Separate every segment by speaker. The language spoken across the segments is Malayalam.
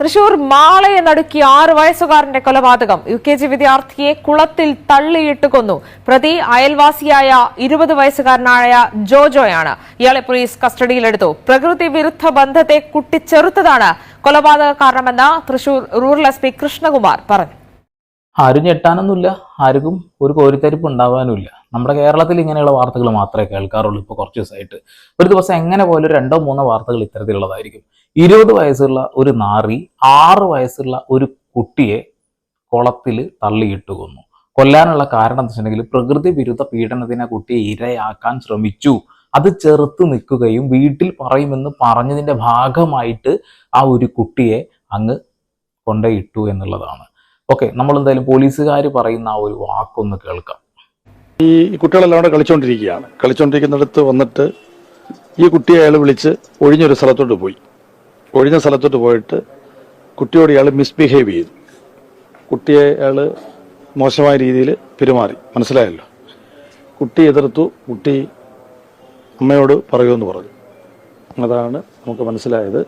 Speaker 1: തൃശൂർ മാളയെ നടുക്കി ആറ് വയസ്സുകാരന്റെ കൊലപാതകം. യു കെ ജി വിദ്യാർത്ഥിയെ കുളത്തിൽ തള്ളിയിട്ട് കൊന്നു. പ്രതി അയൽവാസിയായ ഇരുപത് വയസ്സുകാരനായ ജോജോയാണ്. ഇയാളെ പോലീസ് കസ്റ്റഡിയിലെടുത്തു. പ്രകൃതി വിരുദ്ധ ബന്ധത്തെ കുട്ടിച്ചെറുത്തതാണ് കൊലപാതക കാരണമെന്ന് Thrissur rural S P Krishnakumar പറഞ്ഞു.
Speaker 2: ആരും ഞെട്ടാനൊന്നുമില്ല. ആർക്കും ഒരു കോരിത്തരിപ്പ് ഉണ്ടാവാനുമില്ല. നമ്മുടെ കേരളത്തിൽ ഇങ്ങനെയുള്ള വാർത്തകൾ മാത്രമേ കേൾക്കാറുള്ളൂ ഇപ്പോൾ കുറച്ച് ദിവസമായിട്ട്. ഒരു ദിവസം എങ്ങനെ പോലും രണ്ടോ മൂന്നോ വാർത്തകൾ ഇത്തരത്തിലുള്ളതായിരിക്കും. ഇരുപത് വയസ്സുള്ള ഒരു നാറി ആറ് വയസ്സുള്ള ഒരു കുട്ടിയെ കുളത്തിൽ തള്ളിയിട്ട് കൊന്നു. കൊല്ലാനുള്ള കാരണം എന്താ വെച്ചിട്ടുണ്ടെങ്കിൽ പ്രകൃതി വിരുദ്ധ പീഡനത്തിന് കുട്ടിയെ ഇരയാക്കാൻ ശ്രമിച്ചു. അത് ചെറുത്ത് നിൽക്കുകയും വീട്ടിൽ പറയുമെന്ന് പറഞ്ഞതിന്റെ ഭാഗമായിട്ട് ആ ഒരു കുട്ടിയെ അങ്ങ് കൊണ്ടുപോയിട്ടു എന്നുള്ളതാണ്. ഓക്കെ നമ്മൾ എന്തായാലും പോലീസുകാർ പറയുന്ന ആ ഒരു വാക്കൊന്ന് കേൾക്കാം.
Speaker 3: ഈ കുട്ടികളെല്ലാം കൂടെ കളിച്ചുകൊണ്ടിരിക്കുകയാണ് കളിച്ചുകൊണ്ടിരിക്കുന്നിടത്ത് വന്നിട്ട് ഈ കുട്ടിയെ അയാൾ വിളിച്ച് ഒഴിഞ്ഞൊരു സ്ഥലത്തോട്ട് പോയി. ഒഴിഞ്ഞ സ്ഥലത്തോട്ട് പോയിട്ട് കുട്ടിയോട് ഇയാൾ മിസ്ബിഹേവ് ചെയ്തു. കുട്ടിയെ അയാൾ മോശമായ രീതിയിൽ പെരുമാറി. മനസ്സിലായല്ലോ? കുട്ടി എതിർത്തു കുട്ടി അമ്മയോട് പറയുമെന്ന് പറഞ്ഞു. അതാണ് നമുക്ക് മനസ്സിലായത്.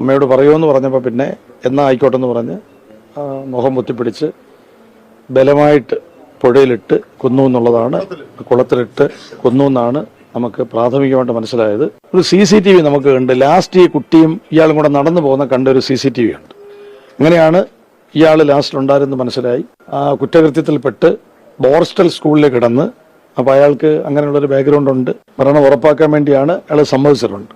Speaker 3: അമ്മയോട് പറയുമെന്ന് പറഞ്ഞപ്പോൾ പിന്നെ എന്നാ ആയിക്കോട്ടെ എന്ന് പറഞ്ഞ് മുഖം പൊത്തിപ്പിടിച്ച് ബലമായിട്ട് പുഴയിലിട്ട് കൊന്നു എന്നുള്ളതാണ്. കുളത്തിലിട്ട് കൊന്നു എന്നാണ് നമുക്ക് പ്രാഥമികമായിട്ട് മനസ്സിലായത്. ഒരു സി സി ടി വി നമുക്ക് ഉണ്ട് ലാസ്റ്റ് ഈ കുട്ടിയും ഇയാളും കൂടെ നടന്നു പോകുന്ന കണ്ട ഒരു സി സി ടി വി ഉണ്ട് അങ്ങനെയാണ് ഇയാൾ ലാസ്റ്റിൽ ഉണ്ടായിരുന്നത് മനസ്സിലായി. ആ കുറ്റകൃത്യത്തിൽപ്പെട്ട് ബോർസ്റ്റൽ സ്കൂളിൽ കിടന്ന് അപ്പൊ അയാൾക്ക് അങ്ങനെയുള്ള ഒരു ബാക്ക്ഗ്രൗണ്ട് ഉണ്ട്. മരണം ഉറപ്പാക്കാൻ വേണ്ടിയാണ് അയാൾ സമ്മതിച്ചിട്ടുണ്ട്.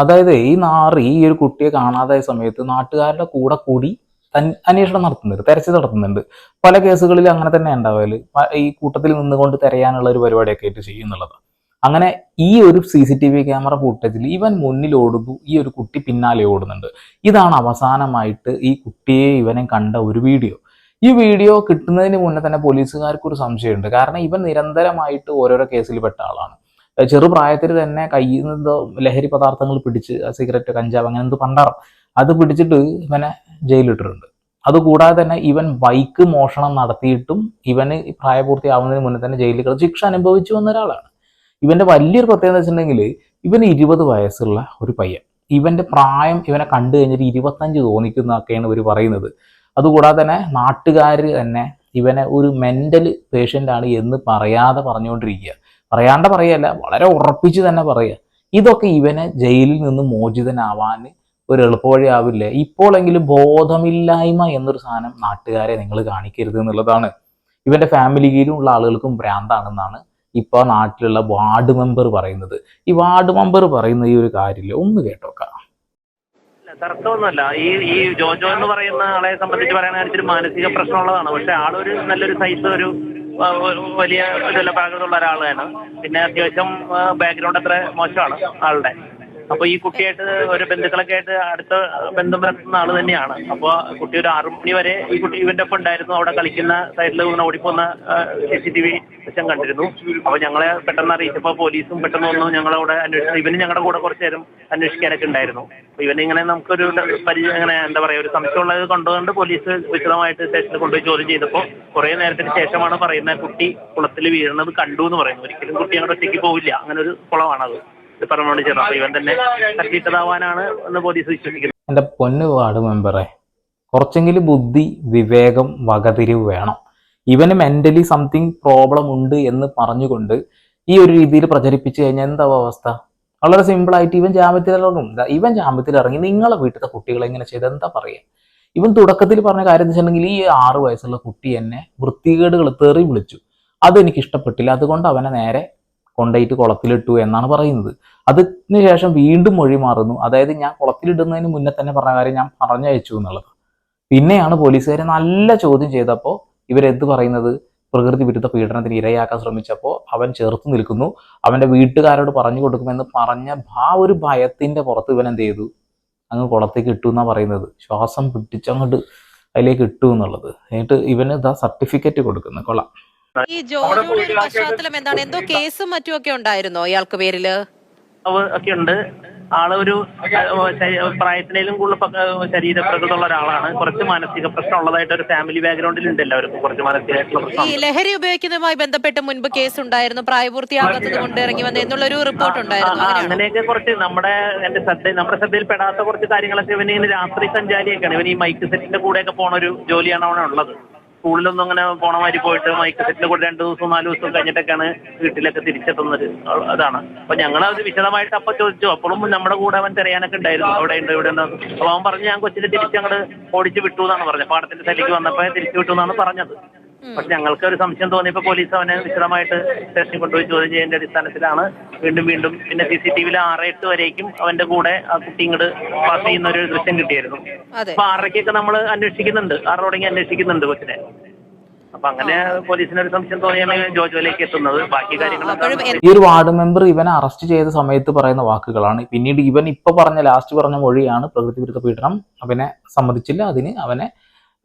Speaker 2: അതായത് ഈ നാറി ഈ ഒരു കുട്ടിയെ കാണാതായ സമയത്ത് നാട്ടുകാരുടെ കൂടെ കൂടി അന്വേഷണം നടത്തുന്നുണ്ട് തെരച്ചിൽ നടത്തുന്നുണ്ട്. പല കേസുകളിൽ അങ്ങനെ തന്നെ ഉണ്ടാവൽ. ഈ കൂട്ടത്തിൽ നിന്നുകൊണ്ട് തിരയാനുള്ള ഒരു പരിപാടിയൊക്കെ ആയിട്ട് ചെയ്യുന്നുള്ളത് അങ്ങനെ ഈ ഒരു C C T V camera ഫുട്ടേജിൽ ഇവൻ മുന്നിൽ ഓടുന്നു ഈ ഒരു കുട്ടി പിന്നാലെ ഓടുന്നുണ്ട്. ഇതാണ് അവസാനമായിട്ട് ഈ കുട്ടിയെ ഇവനെ കണ്ട ഒരു വീഡിയോ. ഈ വീഡിയോ കിട്ടുന്നതിന് മുന്നേ തന്നെ പോലീസുകാർക്ക് ഒരു സംശയമുണ്ട്. കാരണം ഇവൻ നിരന്തരമായിട്ട് ഓരോരോ കേസിൽ പെട്ട ആളാണ്. ചെറുപ്രായത്തിൽ തന്നെ കയ്യിൽ നിന്ന് ലഹരി പദാർത്ഥങ്ങൾ പിടിച്ച് സിഗരറ്റ് കഞ്ചാവ് അങ്ങനെ എന്തോ പണ്ടാറം അത് പിടിച്ചിട്ട് ഇവനെ ജയിലിട്ടിട്ടുണ്ട് അതുകൂടാതെ തന്നെ ഇവൻ ബൈക്ക് മോഷണം നടത്തിയിട്ടും ഇവന് പ്രായപൂർത്തിയാവുന്നതിന് മുന്നേ തന്നെ ജയിലിൽ കിടന്ന് ശിക്ഷ അനുഭവിച്ചു വന്ന ഒരാളാണ്. ഇവന്റെ വലിയൊരു പ്രത്യേകത വെച്ചിട്ടുണ്ടെങ്കിൽ ഇവന് ഇരുപത് വയസ്സുള്ള ഒരു പയ്യൻ. ഇവന്റെ പ്രായം ഇവനെ കണ്ടു കഴിഞ്ഞിട്ട് ഇരുപത്തഞ്ച് തോന്നിക്കുന്നൊക്കെയാണ് ഇവർ പറയുന്നത്. അതുകൂടാതെ തന്നെ നാട്ടുകാർ തന്നെ ഇവനെ ഒരു മെന്റൽ പേഷ്യന്റ് ആണ് എന്ന് പറയാതെ പറഞ്ഞുകൊണ്ടിരിക്കുക. പറയാണ്ട പറയല്ല വളരെ ഉറപ്പിച്ച് തന്നെ പറയുക ഇതൊക്കെ ഇവനെ ജയിലിൽ നിന്ന് മോചിതനാവാൻ ഒരു എളുപ്പവഴിയാവില്ലേ? ഇപ്പോഴെങ്കിലും ബോധമില്ലായ്മ എന്നൊരു സാധനം നാട്ടുകാരെ നിങ്ങൾ കാണിക്കരുത് എന്നുള്ളതാണ്. ഇവന്റെ ഫാമിലിയിലുള്ള ആളുകൾക്കും ഭ്രാന്താണെന്നാണ് ഇപ്പോൾ നാട്ടിലുള്ള വാർഡ് മെമ്പർ പറയുന്നത്. ഈ വാർഡ് മെമ്പർ പറയുന്ന ഈ ഒരു കാര്യമില്ല? ഒന്ന് കേട്ടോക്കാം.
Speaker 4: തർക്കമൊന്നുമല്ല. ഈ ഈ ജോജോ എന്ന് പറയുന്ന ആളെ സംബന്ധിച്ച് പറയുകയാണെങ്കിൽ മാനസിക പ്രശ്നമുള്ളതാണ്. പക്ഷെ ആളൊരു നല്ലൊരു സൈസ് ഒരു വലിയ ഇതെല്ലാം പ്രാകൃതമുള്ള ഒരാളാണ് പിന്നെ അത്യാവശ്യം ബാക്ക്ഗ്രൗണ്ട് അത്ര മോശമാണ് ആളുടെ. അപ്പൊ ഈ കുട്ടിയായിട്ട് ഒരു ബന്ധുക്കളൊക്കെ ആയിട്ട് അടുത്ത ബന്ധം പുലർത്തുന്ന ആൾ തന്നെയാണ്. അപ്പൊ കുട്ടി ഒരു ആറു മണി വരെ ഈ കുട്ടി ഇവന്റെ ഒപ്പം ഉണ്ടായിരുന്നു. അവിടെ കളിക്കുന്ന സൈഡിൽ ഇങ്ങനെ ഓടിപ്പോന്ന സി സി ടി വി ദൃശ്യം കണ്ടിരുന്നു. അപ്പൊ ഞങ്ങളെ പെട്ടെന്ന് അറിയിച്ചപ്പോ പോലീസും പെട്ടെന്ന് വന്നു. ഞങ്ങളവിടെ അന്വേഷിച്ചു ഇവന് ഞങ്ങളുടെ കൂടെ കുറച്ചു നേരം അന്വേഷിക്കാനൊക്കെ ഉണ്ടായിരുന്നു. അപ്പൊ ഇവനിങ്ങനെ നമുക്കൊരു പരിചയം ഇങ്ങനെ എന്താ പറയാ ഒരു സംശയമുള്ളത് കൊണ്ടുകൊണ്ട് പോലീസ് വിശദമായിട്ട് സ്റ്റേഷനിൽ കൊണ്ടുപോയി ചോദ്യം ചെയ്തപ്പോ കുറെ നേരത്തിന് ശേഷമാണ് പറയുന്ന കുട്ടി കുളത്തിൽ വീഴുന്നത് കണ്ടു എന്ന് പറയുന്നു ഒരിക്കലും കുട്ടി അങ്ങോട്ട് ഒറ്റയ്ക്ക് പോവില്ല. അങ്ങനെ ഒരു കുളമാണത്. ഇത് പറഞ്ഞുകൊണ്ട് ചേർന്നു അപ്പൊ ഇവൻ തന്നെ തട്ടിയിട്ടതാവാനാണ് എന്ന് പോലീസ് വിശ്വസിക്കുന്നത്.
Speaker 2: എന്റെ പൊന്നു വാർഡ് മെമ്പറെ കുറച്ചെങ്കിലും ബുദ്ധി വിവേകം വകതിരിവ് വേണം. ഇവന് മെന്റലി സംതിങ് പ്രോബ്ലം ഉണ്ട് എന്ന് പറഞ്ഞുകൊണ്ട് ഈ ഒരു രീതിയിൽ പ്രചരിപ്പിച്ചു കഴിഞ്ഞാൽ എന്താവും അവസ്ഥ? വളരെ സിമ്പിൾ ആയിട്ട് ഇവൻ ജാമ്യത്തിൽ ഇറങ്ങും. ഇവൻ ജാമ്യത്തിൽ ഇറങ്ങി നിങ്ങളെ വീട്ടിലത്തെ കുട്ടികളെ ഇങ്ങനെ ചെയ്ത് എന്താ പറയുക? ഇവൻ തുടക്കത്തിൽ പറഞ്ഞ കാര്യം എന്ന് വെച്ചിട്ടുണ്ടെങ്കിൽ ഈ ആറ് വയസ്സുള്ള കുട്ടി എന്നെ വൃത്തികേടുകൾ തെറി വിളിച്ചു. അതെനിക്ക് ഇഷ്ടപ്പെട്ടില്ല. അതുകൊണ്ട് അവനെ നേരെ കൊണ്ടുപോയിട്ട് കുളത്തിലിട്ടു എന്നാണ് പറയുന്നത്. അതിന് ശേഷം വീണ്ടും മൊഴി മാറുന്നു. അതായത് ഞാൻ കുളത്തിലിടുന്നതിന് മുന്നേ തന്നെ പറഞ്ഞ കാര്യം ഞാൻ പറഞ്ഞയച്ചു എന്നുള്ളത്. പിന്നെയാണ് പോലീസുകാരെ നല്ല ചോദ്യം ചെയ്തപ്പോൾ ഇവരെന്ത് പറയുന്നത്? പ്രകൃതി വിരുദ്ധ പീഡനത്തിന് ഇരയാക്കാൻ ശ്രമിച്ചപ്പോൾ അവൻ ചേർത്ത് നിൽക്കുന്നു. അവന്റെ വീട്ടുകാരോട് പറഞ്ഞു കൊടുക്കുമെന്ന് പറഞ്ഞ ആ ഒരു ഭയത്തിന്റെ പുറത്ത് ഇവൻ എന്ത് ചെയ്തു? അങ്ങ് കുളത്തേക്ക് ഇട്ടു എന്നാണ് പറയുന്നത്. ശ്വാസം പിടിച്ചങ്ങോട്ട് അതിലേക്ക് ഇട്ടു എന്നുള്ളത്. എന്നിട്ട് ഇവന് ഇതാ സർട്ടിഫിക്കറ്റ് കൊടുക്കുന്നു. കൊള്ളാം.
Speaker 5: ഈ ജോലിയുടെ ഒരു പശ്ചാത്തലം എന്താണ്? എന്തോ കേസും മറ്റും ഒക്കെ ഉണ്ടായിരുന്നോ ഇയാൾക്ക്
Speaker 4: പേരിൽ? ഒക്കെ ഉണ്ട്. ആൾ ഒരു പ്രായത്തിനേലും കൂടുതൽ ശരീരപ്രകൃതമുള്ള ഒരാളാണ്. കുറച്ച് മാനസിക പ്രശ്നം ഉള്ളതായിട്ട് ഒരു ഫാമിലി ബാക്ക്ഗ്രൗണ്ടിൽ ഉണ്ട് എല്ലാവർക്കും. കുറച്ച് മാനസികമായിട്ടുള്ള
Speaker 5: ഈ ലഹരി ഉപയോഗിക്കുന്നതുമായി ബന്ധപ്പെട്ട് മുൻപ് കേസ് ഉണ്ടായിരുന്നു. പ്രായപൂർത്തിയാകാത്തത് കൊണ്ട് ഇറങ്ങി വന്ന എന്നുള്ളൊരു റിപ്പോർട്ട് ഉണ്ടായിരുന്നു.
Speaker 4: അങ്ങനെയൊക്കെ കുറച്ച് നമ്മുടെ എന്റെ ശ്രദ്ധ നമ്മുടെ ശ്രദ്ധയിൽ പെടാത്ത കുറച്ച് കാര്യങ്ങളൊക്കെ ഇവനിങ്ങനെ രാത്രി സഞ്ചാരിയൊക്കെയാണ്. ഇവൻ ഈ മൈക്ക് സെറ്റിന്റെ കൂടെയൊക്കെ പോണ ഒരു ജോലിയാണ് അവനെ ഉള്ളത്. സ്കൂളിലൊന്നും അങ്ങനെ പോണ മാതിരി പോയിട്ട് മൈക്ക് സെറ്റിൽ കൂടെ രണ്ടു ദിവസം നാല് ദിവസം കഴിഞ്ഞിട്ടൊക്കെയാണ് വീട്ടിലൊക്കെ തിരിച്ചെത്തുന്നത്. അതാണ്. അപ്പൊ ഞങ്ങൾ അത് വിശദമായിട്ട് അപ്പൊ ചോദിച്ചു. അപ്പോഴും നമ്മുടെ കൂടെ അവൻ തിരയാനൊക്കെ ഉണ്ടായിരുന്നു. അവിടെ ഉണ്ട് ഇവിടെ ഉണ്ട്. അപ്പൊ അവൻ പറഞ്ഞു ഞാൻ കൊച്ചിനെ തിരിച്ച് അങ്ങോട്ട് ഓടിച്ചു വിട്ടു എന്നാണ് പറഞ്ഞത്. പാടത്തിന്റെ സൈഡിലേക്ക് വന്നപ്പോ തിരിച്ചു വിട്ടു എന്നാണ് പറഞ്ഞത്. പക്ഷെ ഞങ്ങൾക്ക് ഒരു സംശയം തോന്നിയപ്പോ പോലീസ് അവനെ വിശദമായിട്ട് സ്റ്റേഷനിൽ കൊണ്ടുപോയി ചോദ്യം ചെയ്യേണ്ട അടിസ്ഥാനത്തിലാണ്. വീണ്ടും വീണ്ടും പിന്നെ സി സി ടി വിയിൽ ആറ് എട്ട് വരേക്കും അവന്റെ കൂടെ ആ കുട്ടി ഇങ്ങോട്ട് പാസ് ചെയ്യുന്ന ഒരു ദൃശ്യം കിട്ടിയായിരുന്നു.
Speaker 5: അതെ.
Speaker 4: അപ്പൊ ആറരയ്ക്കൊക്കെ നമ്മൾ അന്വേഷിക്കുന്നുണ്ട്. ആറ് തുടങ്ങി അന്വേഷിക്കുന്നുണ്ട് കൊച്ചിനെ. അപ്പൊ അങ്ങനെ പോലീസിന് ഒരു സംശയം തോന്നിയാണ് ജോജോയിലേക്ക് എത്തുന്നത്. ബാക്കി കാര്യങ്ങൾ
Speaker 2: ഈ ഒരു വാർഡ് മെമ്പർ ഇവനെ അറസ്റ്റ് ചെയ്ത സമയത്ത് പറയുന്ന വാക്കുകളാണ്. പിന്നീട് ഇവൻ ഇപ്പൊ പറഞ്ഞ ലാസ്റ്റ് പറഞ്ഞ മൊഴിയാണ് പ്രകൃതി വിരുദ്ധ പീഡനം. അവനെ സമ്മതിച്ചില്ല. അതിന് അവനെ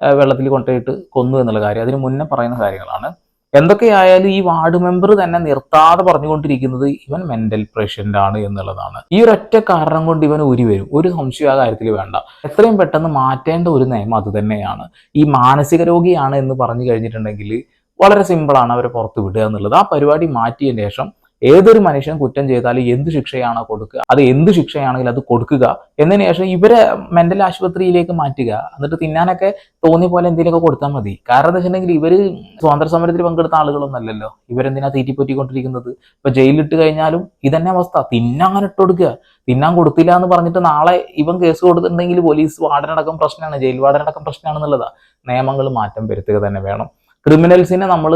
Speaker 2: വെള്ളത്തിൽ കൊണ്ടുപോയിട്ട് കൊന്നു എന്നുള്ള കാര്യം. അതിന് മുന്നേ പറയുന്ന കാര്യങ്ങളാണ്. എന്തൊക്കെയായാലും ഈ വാർഡ് മെമ്പർ തന്നെ നിർത്താതെ പറഞ്ഞുകൊണ്ടിരിക്കുന്നത് ഇവൻ മെന്റൽ പേഷ്യന്റ് ആണ് എന്നുള്ളതാണ്. ഈ ഒരൊറ്റ കാരണം കൊണ്ട് ഇവൻ ഉരി വരും. ഒരു സംശയം ആ കാര്യത്തിൽ വേണ്ട. എത്രയും പെട്ടെന്ന് മാറ്റേണ്ട ഒരു നിയമം അത് തന്നെയാണ്. ഈ മാനസിക രോഗിയാണ് എന്ന് പറഞ്ഞു കഴിഞ്ഞിട്ടുണ്ടെങ്കിൽ വളരെ സിമ്പിളാണ് അവരെ പുറത്ത് വിടുക എന്നുള്ളത്. ആ പരിപാടി മാറ്റിയതിന് ശേഷം ഏതൊരു മനുഷ്യൻ കുറ്റം ചെയ്താലും എന്ത് ശിക്ഷയാണ് കൊടുക്കുക അത് എന്ത് ശിക്ഷയാണെങ്കിലും അത് കൊടുക്കുക എന്നതിന് ശേഷം ഇവരെ മെന്റൽ ആശുപത്രിയിലേക്ക് മാറ്റുക എന്നിട്ട് തിന്നാനൊക്കെ തോന്നിയ പോലെ എന്തെങ്കിലുമൊക്കെ കൊടുത്താൽ മതി. കാരണം എന്താ വെച്ചിട്ടുണ്ടെങ്കിൽ ഇവർ സ്വാതന്ത്ര്യ സമരത്തിൽ പങ്കെടുത്ത ആളുകളൊന്നും അല്ലല്ലോ ഇവരെന്തിനാ തീറ്റിപ്പൊറ്റിക്കൊണ്ടിരിക്കുന്നത് ഇപ്പൊ ജയിലിലിട്ട് കഴിഞ്ഞാലും ഇതന്നെ അവസ്ഥ. തിന്നാൻ ഇട്ട് കൊടുക്കുക. തിന്നാൻ കൊടുത്തില്ല എന്ന് പറഞ്ഞിട്ട് നാളെ ഇവൻ കേസ് കൊടുത്തിട്ടുണ്ടെങ്കിൽ പോലീസ് വാർഡനടക്കം പ്രശ്നമാണ് ജയിൽ വാർഡനടക്കം പ്രശ്നമാണെന്നുള്ളതാ നിയമങ്ങൾ മാറ്റം വരുത്തുക തന്നെ വേണം. ക്രിമിനൽസിനെ നമ്മൾ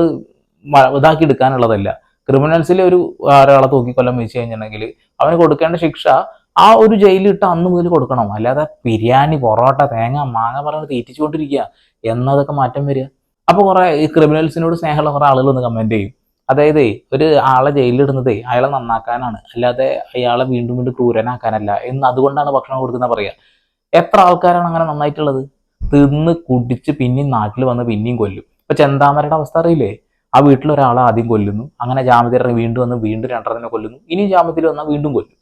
Speaker 2: ഇതാക്കി എടുക്കാനുള്ളതല്ല. ക്രിമിനൽസിൽ ഒരു ഒരാളെ തൂക്കിക്കൊല്ലം വെച്ച് കഴിഞ്ഞിട്ടുണ്ടെങ്കിൽ അവന് കൊടുക്കേണ്ട ശിക്ഷ ആ ഒരു ജയിലിട്ട് അന്ന് മുതൽ കൊടുക്കണം. അല്ലാതെ ബിരിയാണി പൊറോട്ട തേങ്ങ മാങ്ങ പറഞ്ഞ് തീറ്റിച്ചുകൊണ്ടിരിക്കുക എന്നതൊക്കെ മാറ്റം വരിക. അപ്പോൾ കുറേ ഈ ക്രിമിനൽസിനോട് സ്നേഹമുള്ള കുറേ ആളുകൾ ഒന്ന് കമന്റ് ചെയ്യും. അതായത് ഒരു ആളെ ജയിലിലിടുന്നതേ അയാളെ നന്നാക്കാനാണ്. അല്ലാതെ അയാളെ വീണ്ടും വീണ്ടും ക്രൂരനാക്കാനല്ല. എന്ന് അതുകൊണ്ടാണ് ഭക്ഷണം കൊടുക്കുന്ന പറയുക. എത്ര ആൾക്കാരാണ് അങ്ങനെ നന്നായിട്ടുള്ളത്? തിന്ന് കുടിച്ച് പിന്നെയും നാട്ടിൽ വന്ന് പിന്നെയും കൊല്ലും. ഇപ്പൊ ചെന്താമരയുടെ അവസ്ഥ അറിയില്ലേ? ആ വീട്ടിലൊരാളെ ആദ്യം കൊല്ലുന്നു. അങ്ങനെ ജാമ്യത്തിൽ വീണ്ടും വന്ന് വീണ്ടും രണ്ടെണ്ണത്തിനെ കൊല്ലുന്നു. ഇനി ജാമ്യത്തിൽ വന്നാൽ വീണ്ടും കൊല്ലും.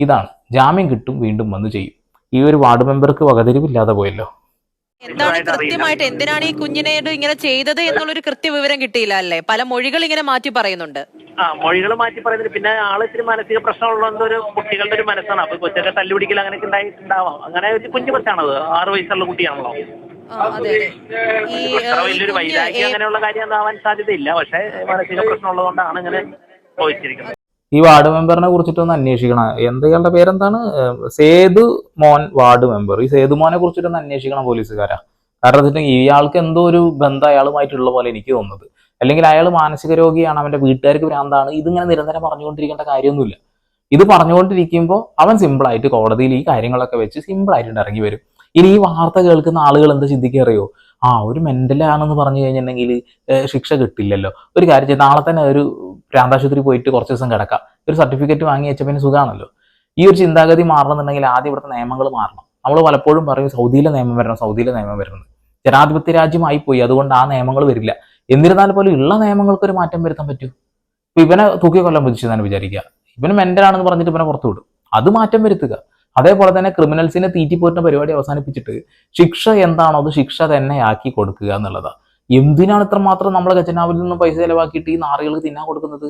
Speaker 2: ഇതാണ്. ജാമ്യം കിട്ടും വീണ്ടും വന്ന് ചെയ്യും. ഈ ഒരു വാർഡ് മെമ്പർക്ക് വകതിരിവില്ലാതെ പോയല്ലോ.
Speaker 5: എന്താണ് കൃത്യമായിട്ട്? എന്തിനാണ് ഈ കുഞ്ഞിനെ ഇങ്ങനെ ചെയ്തത് എന്നുള്ളൊരു കൃത്യ വിവരം കിട്ടിയില്ല അല്ലേ? പല മൊഴികൾ ഇങ്ങനെ മാറ്റി പറയുന്നുണ്ട്.
Speaker 4: ആ മൊഴികൾ മാറ്റി പറയുന്നത് പിന്നെ ആൾ ഇത്തിരി മാനസിക പ്രശ്നമുള്ളത് ഒരു കുട്ടികളുടെ ഒരു മനസ്സാണ്. അപ്പൊ കൊച്ചൊക്കെ തല്ലുപിടിക്കൽ അങ്ങനെയൊക്കെ ഉണ്ടായിട്ടുണ്ടാവാം. അങ്ങനെ ഒരു കുഞ്ഞു കൊച്ചാണത് ആറ് വയസ്സുള്ള കുട്ടിയാണല്ലോ. വലിയൊരു വൈരാഗ്യം അങ്ങനെയുള്ള കാര്യം സാധ്യതയില്ല. പക്ഷേ മാനസിക ഇങ്ങനെ ചോദിച്ചിരിക്കുന്നത്.
Speaker 2: ഈ വാർഡ് മെമ്പറിനെ കുറിച്ചിട്ടൊന്ന് അന്വേഷിക്കണം. എന്തുകളുടെ പേരെന്താണ്? സേതു മോൻ വാർഡ് മെമ്പർ. ഈ സേതു മോനെ കുറിച്ചിട്ടൊന്ന് അന്വേഷിക്കണം പോലീസുകാരാ. കാരണം വെച്ചിട്ടുണ്ടെങ്കിൽ ഇയാൾക്ക് എന്തോ ഒരു ബന്ധം അയാളുമായിട്ടുള്ള പോലെ എനിക്ക് തോന്നുന്നത്. അല്ലെങ്കിൽ അയാൾ മാനസിക രോഗിയാണ് അവന്റെ വീട്ടുകാർക്ക് ഭ്രാന്താണ്. ഇതിങ്ങനെ നിരന്തരം പറഞ്ഞുകൊണ്ടിരിക്കേണ്ട കാര്യമൊന്നുമില്ല. ഇത് പറഞ്ഞുകൊണ്ടിരിക്കുമ്പോൾ അവൻ സിമ്പിൾ ആയിട്ട് കോടതിയിൽ ഈ കാര്യങ്ങളൊക്കെ വെച്ച് സിമ്പിൾ ആയിട്ട് ഇറങ്ങി വരും. ഇനി ഈ വാർത്ത കേൾക്കുന്ന ആളുകൾ എന്താ ചിന്തിക്കറിയോ ആ ഒരു മെന്റലാണെന്ന് പറഞ്ഞു കഴിഞ്ഞിട്ടുണ്ടെങ്കിൽ ശിക്ഷ കിട്ടില്ലല്ലോ. ഒരു കാര്യം നാളെ തന്നെ ഒരു പ്രാന്താശുപത്രി പോയിട്ട് കുറച്ച് ദിവസം കിടക്കാം. ഒരു സർട്ടിഫിക്കറ്റ് വാങ്ങി വെച്ച പിന്നെ സുഖമാണല്ലോ ഈ ഒരു ചിന്താഗതി മാറണമെന്നുണ്ടെങ്കിൽ ആദ്യം ഇവിടുത്തെ നിയമങ്ങൾ മാറണം. നമ്മൾ പലപ്പോഴും പറയും സൗദിയിലെ നിയമം വരണം സൗദിയിലെ നിയമം വരണം ജനാധിപത്യ രാജ്യമായി പോയി അതുകൊണ്ട് ആ നിയമങ്ങൾ വരില്ല. എന്നിരുന്നാൽ പോലും ഉള്ള നിയമങ്ങൾക്ക് ഒരു മാറ്റം വരുത്താൻ പറ്റൂ ഇപ്പൊ ഇവനെ തൂക്കി കൊല്ലം തന്നെ വിചാരിക്കുക. ഇവന് മെന്റലാണെന്ന് പറഞ്ഞിട്ട് ഇവനെ പുറത്തു വിടും അത് മാറ്റം വരുത്തുക. അതേപോലെ തന്നെ ക്രിമിനൽസിനെ തീറ്റിപ്പോറ്റുന്ന പരിപാടി അവസാനിപ്പിച്ചിട്ട് ശിക്ഷ എന്താണോ അത് ശിക്ഷ തന്നെ ആക്കി കൊടുക്കുക എന്നുള്ളതാണ് എന്തിനാണ് ഇത്ര മാത്രം നമ്മൾ ഖജനാവിൽ നിന്ന് പൈസ ചിലവാക്കിയിട്ട് ഈ നാറികൾക്ക് തിന്നാൻ കൊടുക്കുന്നത്?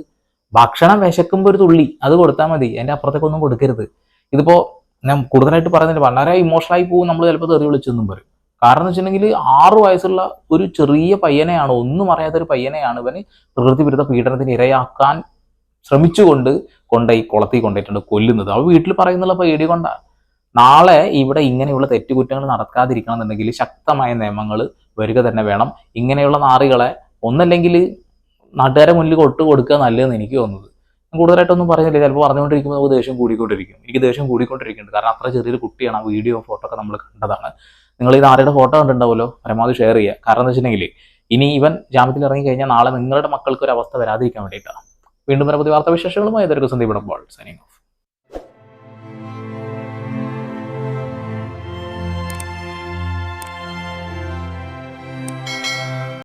Speaker 2: ഭക്ഷണം വിശക്കുമ്പോൾ ഒരു തുള്ളി അത് കൊടുത്താൽ മതി. എന്റെ അപ്പുറത്തേക്കൊന്നും കൊടുക്കരുത്. ഇതിപ്പോ ഞാൻ കൂടുതലായിട്ട് പറയുന്നില്ല. വളരെ ഇമോഷണലായി പോകും നമ്മൾ ചിലപ്പോൾ തെറി വിളിച്ചെന്നും പറയും. കാരണം എന്ന് വെച്ചിട്ടുണ്ടെങ്കിൽ ആറു വയസ്സുള്ള ഒരു ചെറിയ പയ്യനെയാണ് ഒന്നും അറിയാത്ത ഒരു പയ്യനെയാണ് ഇവന് പ്രകൃതി വിരുദ്ധ പീഡനത്തിന് ഇരയാക്കാൻ ശ്രമിച്ചുകൊണ്ട് കൊണ്ടുപോയി കുളത്തിൽ കൊണ്ടുപോയിട്ടുണ്ട് കൊല്ലുന്നത്. അവ വീട്ടിൽ പറയുന്നുള്ള പേടി കൊണ്ടാണ് നാളെ ഇവിടെ ഇങ്ങനെയുള്ള തെറ്റുകുറ്റങ്ങൾ നടക്കാതിരിക്കണം എന്നുണ്ടെങ്കിൽ ശക്തമായ നിയമങ്ങൾ വരിക തന്നെ വേണം. ഇങ്ങനെയുള്ള നാറികളെ ഒന്നല്ലെങ്കിൽ നാട്ടുകാരെ മുന്നിൽ കൊട്ട് കൊടുക്കുക നല്ലതെന്ന് എനിക്ക് തോന്നുന്നത്. കൂടുതലായിട്ടൊന്നും പറഞ്ഞില്ല ചിലപ്പോൾ പറഞ്ഞുകൊണ്ടിരിക്കുമ്പോൾ നമുക്ക് ദേഷ്യം കൂടിക്കൊണ്ടിരിക്കും. എനിക്ക് ദേഷ്യം കൂടിക്കൊണ്ടിരിക്കുന്നുണ്ട്. കാരണം അത്ര ചെറിയൊരു കുട്ടിയാണ് ആ വീഡിയോ ഫോട്ടോ ഒക്കെ നമ്മൾ കണ്ടതാണ്. നിങ്ങൾ ഈ നാരയുടെ ഫോട്ടോ കണ്ടിട്ടുണ്ടാവുമല്ലോ? പരമാവധി ഷെയർ ചെയ്യുക. കാരണം എന്താ വെച്ചിട്ടുണ്ടെങ്കിൽ ഇനി ഇവൻ ജാമ്യത്തിൽ ഇറങ്ങി കഴിഞ്ഞാൽ നാളെ നിങ്ങളുടെ മക്കൾക്ക് ഒരു അവസ്ഥ വരാതിരിക്കാൻ വേണ്ടിയിട്ടാണ്. വീണ്ടും വരെ പുതിയ വാർത്താ വിശേഷങ്ങളുമായി ഇതൊരു സന്ദീപ് സൈനിങ് ഓഫ്